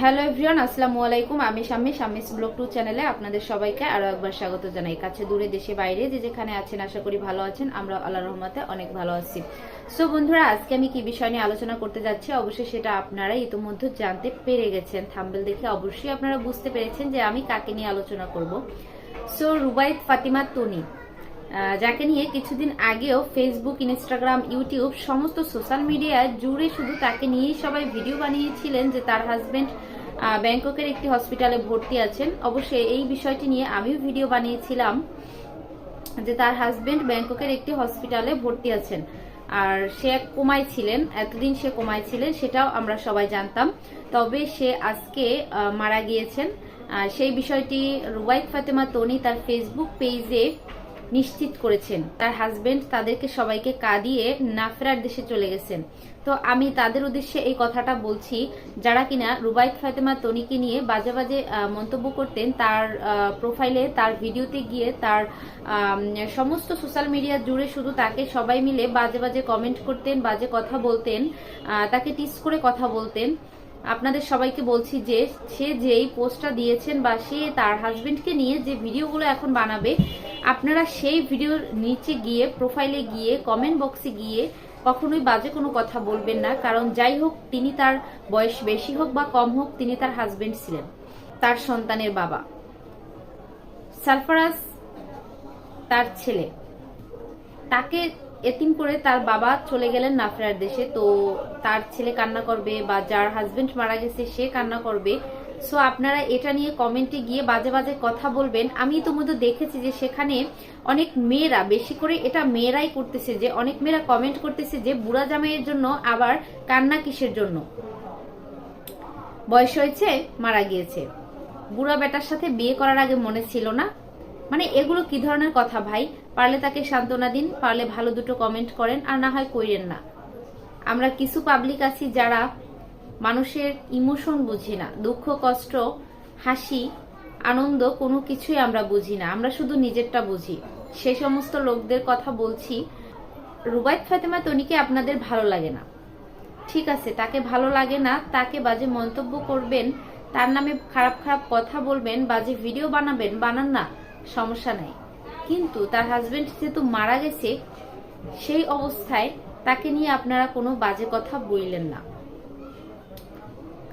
Hello everyone, আসসালামু আলাইকুম। আমি শাম্মী শাম্মিস ব্লগ টু চ্যানেলে আপনাদের সবাইকে আরও একবার স্বাগত জানাই। কাছে দূরে, দেশে, বাইরে যে যেখানে আছেন, আশা করি ভালো আছেন। আমরা আল্লাহ রহমতে অনেক ভালো আছি। সো বন্ধুরা, আজকে আমি কি বিষয় নিয়ে আলোচনা করতে যাচ্ছি? অবশ্যই সেটা আপনারা ইতিমধ্যে জানতে পেরে গেছেন। থাম্বেল দেখে অবশ্যই আপনারা বুঝতে পেরেছেন যে আমি কাকে নিয়ে আলোচনা করব। সো রুবাইত ফাতিমা তনি। যাকে নিয়ে কিছুদিন আগেও ফেসবুক ইনস্টাগ্রাম ইউটিউব সমস্ত সোশ্যাল মিডিয়ায় জুড়ে শুধু তাকে নিয়েই সবাই ভিডিও বানিয়েছিলেন যে তার হাজবেন্ড ব্যাংককের একটি হসপিটালে ভর্তি আছেন। অবশ্যই এই বিষয়টি নিয়ে আমিও ভিডিও বানিয়েছিলাম যে তার হাজবেন্ড ব্যাংককের একটি হসপিটালে ভর্তি আছেন। আর সে কোমায় ছিলেন, এতদিন সে কোমায় ছিলেন, সেটাও আমরা সবাই জানতাম। তবে সে আজকে মারা গিয়েছেন। সেই বিষয়টি রুবাইত ফাতেমা তনি তার ফেসবুক পেজে নিশ্চিত করেছেন। তার হাজবেন্ড তাদেরকে সবাইকে কাঁদিয়ে নাফরার দেশে চলে গেছেন। তো আমি তাদের উদ্দেশ্যে এই কথাটা বলছি, যারা কিনা রুবাইত ফাতেমা তনিকে নিয়ে বাজে বাজে মন্তব্য করতেন, তার প্রোফাইলে তার ভিডিওতে গিয়ে তার সমস্ত সোশ্যাল মিডিয়া জুড়ে শুধু তাকে সবাই মিলে বাজে বাজে কমেন্ট করতেন, বাজে কথা বলতেন তাকে টিস করে কথা বলতেন। আপনাদের সবাইকে বলছি যে সে যেই পোস্টটা দিয়েছেন বা সে তার হাজবেন্ডকে নিয়ে যে ভিডিওগুলো এখন বানাবে, আপনারা সেই ভিডিওর নিচে গিয়ে প্রোফাইলে গিয়ে কমেন্ট বক্সে গিয়ে কখনোই বাজে কোনো কথা বলবেন না, কারণ যাই হোক, তিনি তার বয়স বেশি হোক বা কম হোক, তিনি তার হাজবেন্ড ছিলেন, তার সন্তানের বাবা। সারফারাজ তার ছেলে। তাকে এতিম করে তার বাবা চলে গেলেন নাফরার দেশে। তো তার ছেলে কান্না করবে বা যার হাজবেন্ড মারা গেছে, সে কান্না করবে। সো আপনারা এটা নিয়ে কমেন্টে গিয়ে বাজে বাজে কথা বলবেন। আমি ইতিমধ্যে দেখেছি যে সেখানে অনেক মেয়েরা, বেশি করে এটা মেয়েরাই করতেছে যে, অনেক মেয়েরা কমেন্ট করতেছে যে, বুড়া জামাইয়ের জন্য আবার কান্না কিসের জন্য? বয়স হয়েছে, মারা গিয়েছে। বুড়া বেটার সাথে বিয়ে করার আগে মনে ছিল না। মানে এগুলো কি ধরনের কথা ভাই? পারলে তাকে সান্ত্বনা দিন, পারলে ভালো দুটো কমেন্ট করেন, আর না হয় কইরেন না। আমরা কিছু পাবলিক আছি যারা মানুষের ইমোশন বুঝি না, দুঃখ, কষ্ট, হাসি, আনন্দ কোনো কিছুই আমরা বুঝি না। আমরা শুধু নিজেরটা বুঝি। সে সমস্ত লোকদের কথা বলছি রুবাইত ফাতেমা তনিকে আপনাদের ভালো লাগে না। ঠিক আছে, তাকে ভালো লাগে না, তাকে বাজে মন্তব্য করবেন, তার নামে খারাপ খারাপ কথা বলবেন, বাজে ভিডিও বানাবেন, বানান না। সমস্যা নাই। কিন্তু তার হাজবেন্ড যেহেতু মারা গেছে, সেই অবস্থায় তাকে নিয়ে আপনারা কোনো বাজে কথা বললেন না।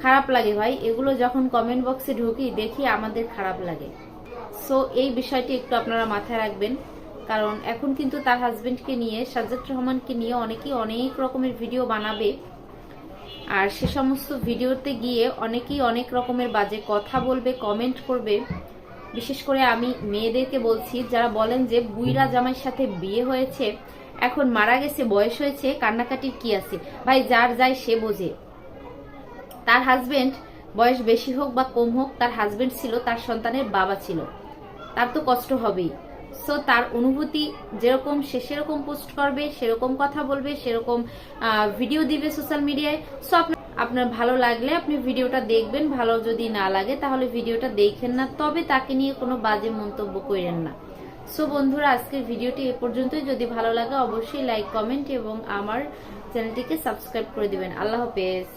খারাপ লাগে ভাই, এগুলো যখন কমেন্ট বক্সে ঢুকি দেখি আমাদের খারাপ লাগে। সো এই বিষয়টি একটু আপনারা মাথায় রাখবেন, কারণ এখন কিন্তু তার হাজবেন্ডকে নিয়ে, সাজ্জাদ রহমানকে নিয়ে অনেকেই অনেক রকমের ভিডিও বানাবে। আর সে সমস্ত ভিডিওতে গিয়ে অনেকেই অনেক রকমের বাজে কথা বলবে কমেন্ট করবে। বিশেষ করে আমি মেয়েদেরকে বলছি, যারা বলেন যে বুইরা জামাইয়ের সাথে বিয়ে হয়েছে, এখন মারা গেছে, বয়স হয়েছে, কান্নাকাটির কি আছে? ভাই, যার যায় সে বোঝে। তার হাজবেন্ড বয়স বেশি হোক বা কম হোক, তার হাজবেন্ড ছিল, তার সন্তানের বাবা ছিল। তার তো কষ্ট হবেই। সো তার অনুভূতি যেরকম, সে সেরকম পোস্ট করবে, সেরকম কথা বলবে, সেরকম ভিডিও দিবে সোশ্যাল মিডিয়ায় সো আপনার আপনার ভালো লাগলে আপনি ভিডিওটা দেখবেন, ভালো যদি না লাগে তাহলে ভিডিওটা দেখেন না, তবে তাকে নিয়ে কোনো বাজে মন্তব্য করেন না। সো বন্ধুরা, আজকের ভিডিওটি এ পর্যন্তই। যদি ভালো লাগে অবশ্যই লাইক কমেন্ট এবং আমার চ্যানেলটিকে সাবস্ক্রাইব করে দিবেন। আল্লাহ হাফেজ।